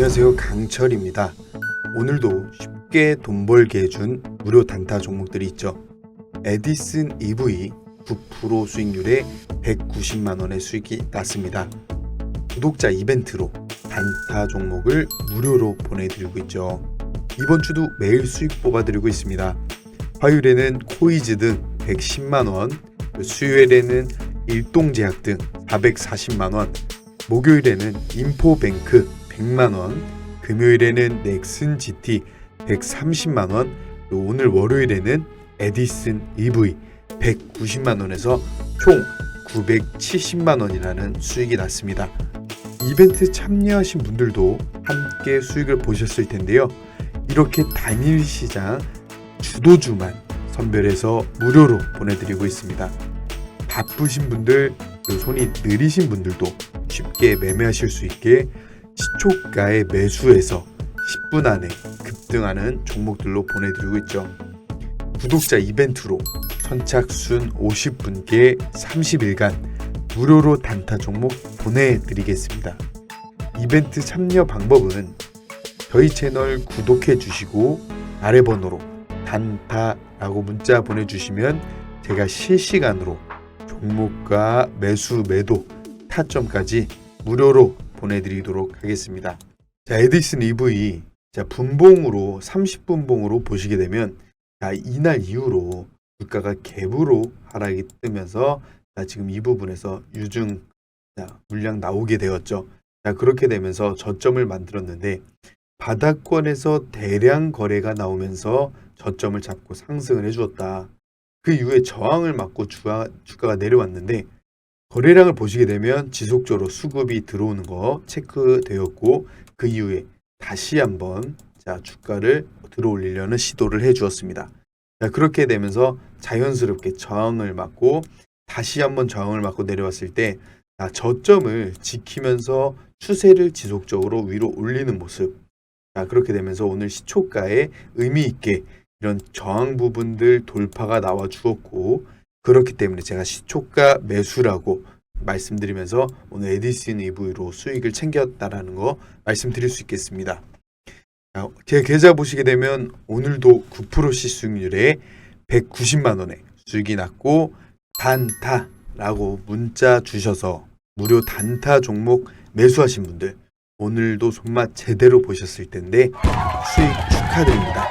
안녕하세요 강철입니다. 오늘도 쉽게 돈 벌게 해준 무료 단타 종목들이 있죠. 에디슨 EV 9% 수익률에 190만 원의 수익이 났습니다. 구독자 이벤트로 단타 종목을 무료로 보내드리고 있죠. 이번 주도 매일 수익 뽑아드리고 있습니다. 화요일에는 코이즈 등 110만 원, 수요일에는 일동제약 등 440만 원, 목요일에는 인포뱅크 100만 원, 금요일에는 넥슨 GT 130만 원, 또 오늘 월요일에는 에디슨 EV 190만 원에서 총 970만 원이라는 수익이 났습니다. 이벤트 참여하신 분들도 함께 수익을 보셨을 텐데요. 이렇게 단일 시장 주도주만 선별해서 무료로 보내드리고 있습니다. 바쁘신 분들, 손이 느리신 분들도 쉽게 매매하실 수 있게 시초가에 매수해서 10분 안에 급등하는 종목들로 보내드리고 있죠. 구독자 이벤트로 선착순 50분께 30일간 무료로 단타 종목 보내드리겠습니다. 이벤트 참여 방법은 저희 채널 구독해 주시고 아래 번호로 단타라고 문자 보내주시면 제가 실시간으로 종목과 매수 매도 타점까지 무료로 보내드리도록 하겠습니다. 자 에디슨 EV 자 분봉으로 30분봉으로 보시게 되면 자 이날 이후로 주가가 갭으로 하락이 뜨면서 자 지금 이 부분에서 유증 자, 물량 나오게 되었죠. 자 그렇게 되면서 저점을 만들었는데 바닥권에서 대량 거래가 나오면서 저점을 잡고 상승을 해주었다. 그 이후에 저항을 맞고 주가, 주가가 내려왔는데 거래량을 보시게 되면 지속적으로 수급이 들어오는 거 체크되었고 그 이후에 다시 한번 자 주가를 들어올리려는 시도를 해주었습니다. 자 그렇게 되면서 자연스럽게 저항을 맞고 다시 한번 저항을 맞고 내려왔을 때 자, 저점을 지키면서 추세를 지속적으로 위로 올리는 모습. 자 그렇게 되면서 오늘 시초가에 의미 있게 이런 저항 부분들 돌파가 나와 주었고 그렇기 때문에 제가 시초가 매수라고 말씀드리면서 오늘 에디슨 EV로 수익을 챙겼다라는 거 말씀드릴 수 있겠습니다. 자, 제 계좌 보시게 되면 오늘도 9% 시수익률에 190만 원의 수익이 났고 단타라고 문자 주셔서 무료 단타 종목 매수하신 분들 오늘도 손맛 제대로 보셨을 텐데 수익 축하드립니다.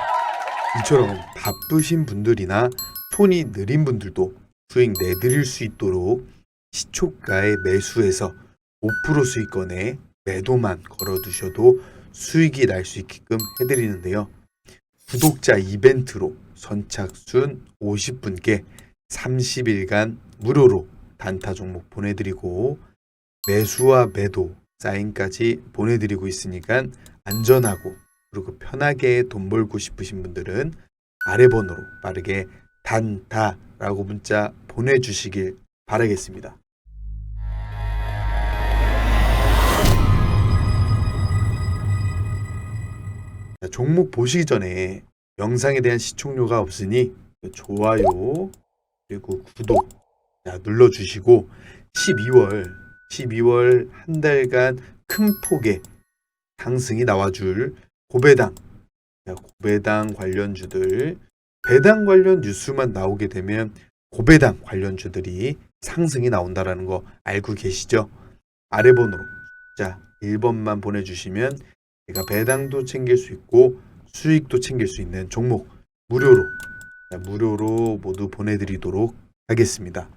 이처럼 바쁘신 분들이나 손이 느린 분들도 수익 내드릴 수 있도록 시초가에 매수해서 5% 수익권에 매도만 걸어두셔도 수익이 날 수 있게끔 해드리는데요. 구독자 이벤트로 선착순 50분께 30일간 무료로 단타 종목 보내드리고 매수와 매도 사인까지 보내드리고 있으니까 안전하고 그리고 편하게 돈 벌고 싶으신 분들은 아래 번호로 빠르게 단타라고 문자 보내주시길 바라겠습니다. 자, 종목 보시기 전에 영상에 대한 시청료가 없으니 좋아요 그리고 구독 자, 눌러주시고 12월 12월 한 달간 큰 폭의 상승이 나와줄 고배당 자, 고배당 관련주들 배당 관련 뉴스만 나오게 되면 고배당 관련주들이 상승이 나온다라는 거 알고 계시죠? 아래 번호로 자 1번만 보내주시면 제가 배당도 챙길 수 있고 수익도 챙길 수 있는 종목 무료로 자, 무료로 모두 보내드리도록 하겠습니다.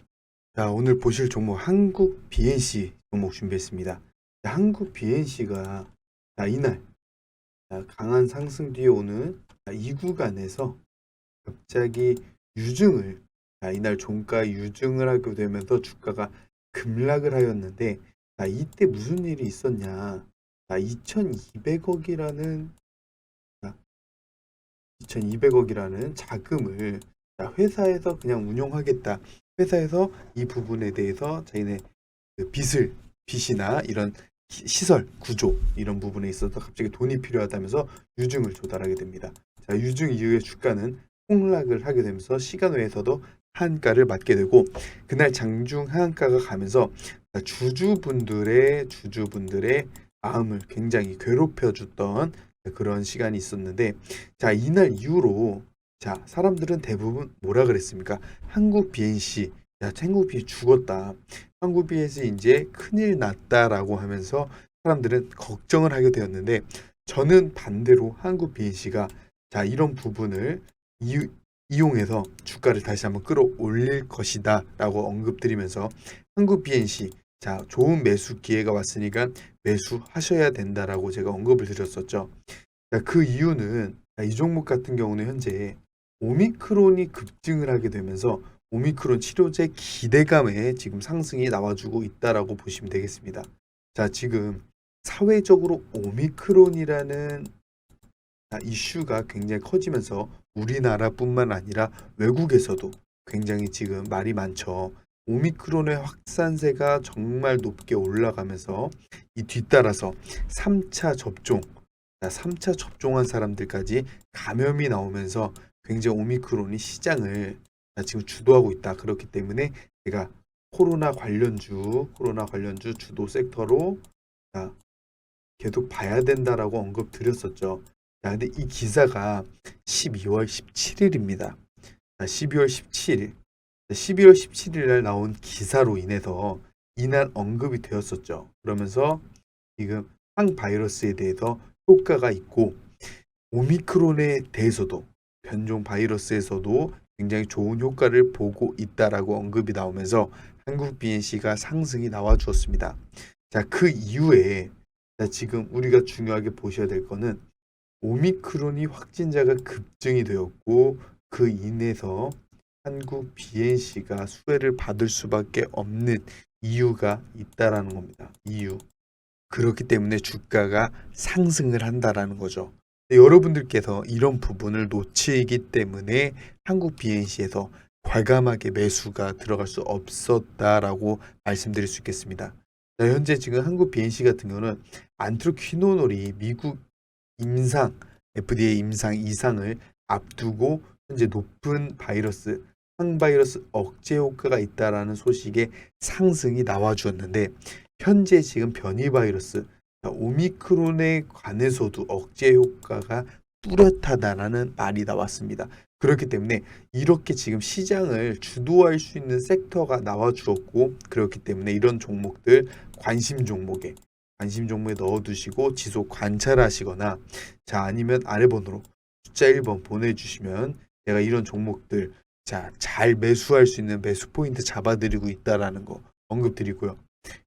자 오늘 보실 종목 한국 BNC 종목 준비했습니다. 자, 한국 BNC가 자, 이날 자, 강한 상승 뒤에 오는 자, 이 구간에서 갑자기 유증을 자, 이날 종가 유증을 하게 되면서 주가가 급락을 하였는데 자, 이때 무슨 일이 있었냐? 자, 2,200억이라는 자, 2,200억이라는 자금을 자, 회사에서 그냥 운용하겠다. 회사에서 이 부분에 대해서 자기네 그 빚을 빚이나 이런 시- 시설 구조 이런 부분에 있어서 갑자기 돈이 필요하다면서 유증을 조달하게 됩니다. 자, 유증 이후에 주가는 폭락을 하게 되면서 시간 외에서도 한가를 맞게 되고 그날 장중 하한가가 가면서 주주분들의 주주분들의 마음을 굉장히 괴롭혀 줬던 그런 시간이 있었는데 자 이날 이후로 자 사람들은 대부분 뭐라 그랬습니까? 한국 BNC 야 한국 BNC 죽었다. 한국 BNC 이제 큰일 났다라고 하면서 사람들은 걱정을 하게 되었는데 저는 반대로 한국 BNC가 자 이런 부분을 이, 이용해서 주가를 다시 한번 끌어올릴 것이다 라고 언급드리면서 한국 BNC 자 좋은 매수 기회가 왔으니까 매수하셔야 된다라고 제가 언급을 드렸었죠. 자, 그 이유는 자, 이 종목 같은 경우는 현재 오미크론이 급증을 하게 되면서 오미크론 치료제 기대감에 지금 상승이 나와주고 있다라고 보시면 되겠습니다. 자, 지금 사회적으로 오미크론이라는 자, 이슈가 굉장히 커지면서 우리나라뿐만 아니라 외국에서도 굉장히 지금 말이 많죠. 오미크론의 확산세가 정말 높게 올라가면서 이 뒤따라서 3차 접종, 3차 접종한 사람들까지 감염이 나오면서 굉장히 오미크론이 시장을 지금 주도하고 있다. 그렇기 때문에 제가 코로나 관련주, 코로나 관련주 주도 섹터로 자, 계속 봐야 된다라고 언급 드렸었죠. 자, 근데 이 기사가 12월 17일입니다. 12월 17일. 12월 17일 날 나온 기사로 인해서 이날 언급이 되었었죠. 그러면서 지금 항바이러스에 대해서 효과가 있고 오미크론에 대해서도 변종 바이러스에서도 굉장히 좋은 효과를 보고 있다라고 언급이 나오면서 한국 BNC가 상승이 나와 주었습니다. 자, 그 이후에 자, 지금 우리가 중요하게 보셔야 될 거는 오미크론이 확진자가 급증이 되었고 그 인해서 한국 BNC가 수혜를 받을 수밖에 없는 이유가 있다라는 겁니다. 이유. 그렇기 때문에 주가가 상승을 한다라는 거죠. 여러분들께서 이런 부분을 놓치기 때문에 한국 BNC에서 과감하게 매수가 들어갈 수 없었다라고 말씀드릴 수 있겠습니다. 자, 현재 지금 한국 BNC 같은 경우는 안트로퀴노놀이 미국 임상 FDA 임상 이상을 앞두고 현재 높은 바이러스 항바이러스 억제 효과가 있다라는 소식에 상승이 나와 주었는데 현재 지금 변이 바이러스 오미크론에 관해서도 억제 효과가 뚜렷하다라는 말이 나왔습니다. 그렇기 때문에 이렇게 지금 시장을 주도할 수 있는 섹터가 나와 주었고 그렇기 때문에 이런 종목들 관심 종목에 관심 종목에 넣어두시고 지속 관찰하시거나 자 아니면 아래 번호로 숫자 1번 보내주시면 제가 이런 종목들 자 잘 매수할 수 있는 매수 포인트 잡아드리고 있다라는 거 언급드리고요.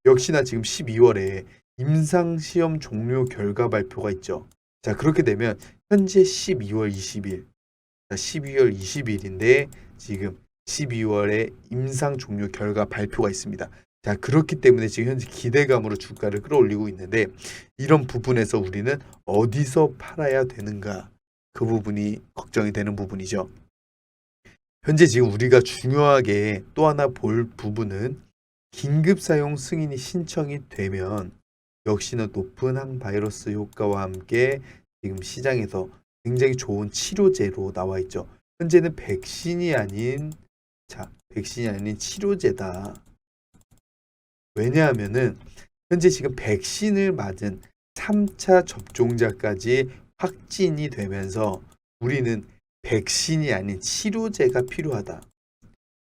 역시나 지금 12월에 임상 시험 종료 결과 발표가 있죠. 자 그렇게 되면 현재 12월 20일, 자, 12월 20일인데 지금 12월에 임상 종료 결과 발표가 있습니다. 자 그렇기 때문에 지금 현재 기대감으로 주가를 끌어올리고 있는데 이런 부분에서 우리는 어디서 팔아야 되는가 그 부분이 걱정이 되는 부분이죠. 현재 지금 우리가 중요하게 또 하나 볼 부분은 긴급 사용 승인이 신청이 되면 역시나 높은 항바이러스 효과와 함께 지금 시장에서 굉장히 좋은 치료제로 나와 있죠. 현재는 백신이 아닌 자, 백신이 아닌 치료제다. 왜냐하면은 현재 지금 백신을 맞은 3차 접종자까지 확진이 되면서 우리는 백신이 아닌 치료제가 필요하다.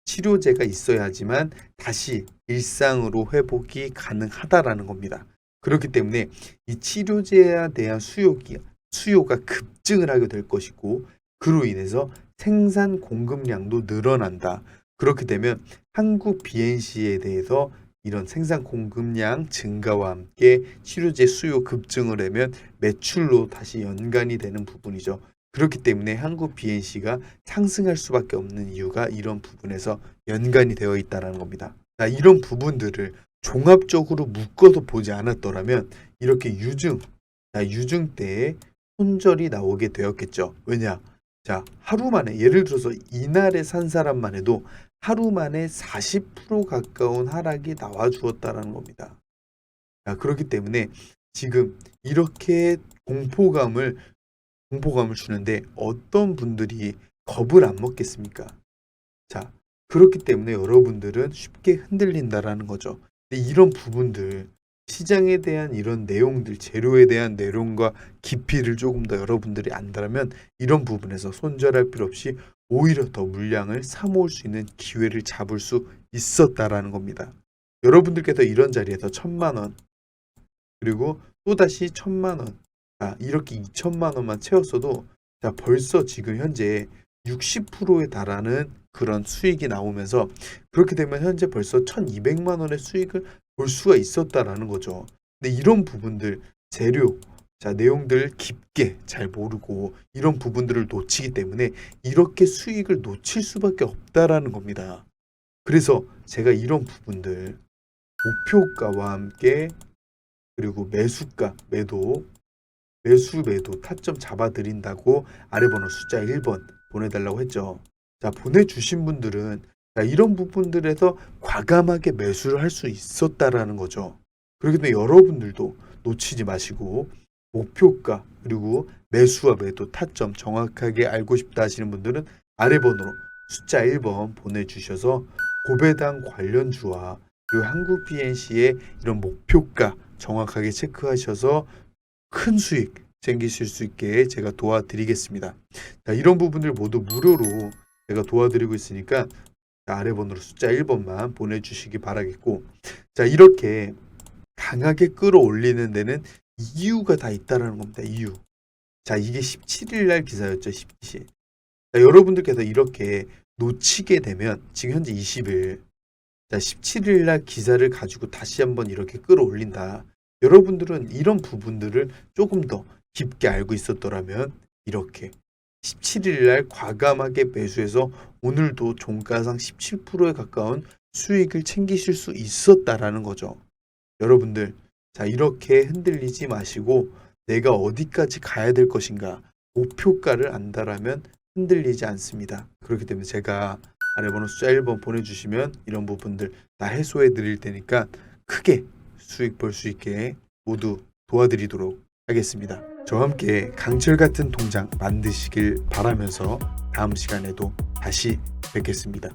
치료제가 있어야지만 다시 일상으로 회복이 가능하다라는 겁니다. 그렇기 때문에 이 치료제에 대한 수요기, 수요가 급증을 하게 될 것이고 그로 인해서 생산 공급량도 늘어난다. 그렇게 되면 한국 BNC에 대해서 이런 생산 공급량 증가와 함께 치료제 수요 급증을 하면 매출로 다시 연관이 되는 부분이죠. 그렇기 때문에 한국 BNC가 상승할 수밖에 없는 이유가 이런 부분에서 연관이 되어 있다는 겁니다. 자, 이런 부분들을 종합적으로 묶어서 보지 않았더라면 이렇게 유증, 자, 유증 때에 손절이 나오게 되었겠죠. 왜냐? 자, 하루 만에 예를 들어서 이날에 산 사람만 해도 하루 만에 40% 가까운 하락이 나와 주었다라는 겁니다. 자, 그렇기 때문에 지금 이렇게 공포감을 공포감을 주는데 어떤 분들이 겁을 안 먹겠습니까? 자, 그렇기 때문에 여러분들은 쉽게 흔들린다라는 거죠. 이런 부분들 시장에 대한 이런 내용들, 재료에 대한 내용과 깊이를 조금 더 여러분들이 안다면 이런 부분에서 손절할 필요 없이 오히려 더 물량을 사모을 수 있는 기회를 잡을 수 있었다라는 겁니다. 여러분들께서 이런 자리에서 천만 원 그리고 또다시 천만 원 아, 이렇게 이천만 원만 채웠어도 자 벌써 지금 현재 60%에 달하는 그런 수익이 나오면서 그렇게 되면 현재 벌써 1200만 원의 수익을 볼 수가 있었다라는 거죠. 근데 이런 부분들 재료 자 내용들 깊게 잘 모르고 이런 부분들을 놓치기 때문에 이렇게 수익을 놓칠 수밖에 없다라는 겁니다. 그래서 제가 이런 부분들 목표가와 함께 그리고 매수가 매도 매수 매도 타점 잡아 드린다고 아래 번호 숫자 1번 보내달라고 했죠. 자 보내주신 분들은 자, 이런 부분들에서 과감하게 매수를 할 수 있었다라는 거죠. 그렇기 때문에 여러분들도 놓치지 마시고 목표가 그리고 매수와 매도 타점 정확하게 알고 싶다 하시는 분들은 아래 번호로 숫자 1번 보내주셔서 고배당 관련주와 그리고 한국 PNC의 이런 목표가 정확하게 체크하셔서 큰 수익 챙기실 수 있게 제가 도와드리겠습니다. 자, 이런 부분들 모두 무료로 제가 도와드리고 있으니까 자, 아래 번호로 숫자 1번만 보내주시기 바라겠고 자 이렇게 강하게 끌어올리는 데는 이유가 다 있다라는 겁니다. 이유. 자 이게 17일 날 기사였죠. 17일. 자, 여러분들께서 이렇게 놓치게 되면 지금 현재 20일 자 17일 날 기사를 가지고 다시 한번 이렇게 끌어올린다. 여러분들은 이런 부분들을 조금 더 깊게 알고 있었더라면 이렇게 17일 날 과감하게 매수해서 오늘도 종가상 17%에 가까운 수익을 챙기실 수 있었다라는 거죠. 여러분들, 자, 이렇게 흔들리지 마시고 내가 어디까지 가야 될 것인가 목표가를 안다라면 흔들리지 않습니다. 그렇기 때문에 제가 아래 번호 숫자 1번 보내주시면 이런 부분들 다 해소해 드릴 테니까 크게 수익 벌수 있게 모두 도와드리도록 하겠습니다. 저와 함께 강철 같은 통장 만드시길 바라면서 다음 시간에도 다시 뵙겠습니다.